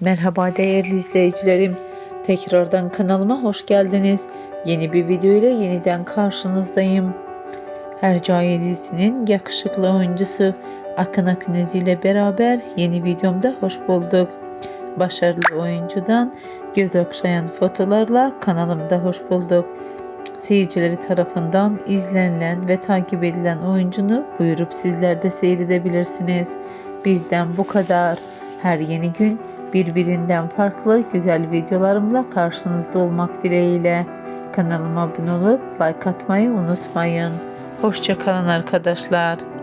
Merhaba değerli izleyicilerim. Tekrardan kanalıma hoş geldiniz. Yeni bir video ile yeniden karşınızdayım. Hercai dizisinin yakışıklı oyuncusu Akın Akınöz ile beraber yeni videomda hoş bulduk. Başarılı oyuncudan göz okşayan fotolarla kanalımda hoş bulduk. Seyircileri tarafından izlenilen ve takip edilen oyuncunu buyurup sizler de seyredebilirsiniz. Bizden bu kadar. Her yeni gün birbirinden farklı güzel videolarımla karşınızda olmak dileğiyle. Kanalıma abone olup like atmayı unutmayın. Hoşçakalın arkadaşlar.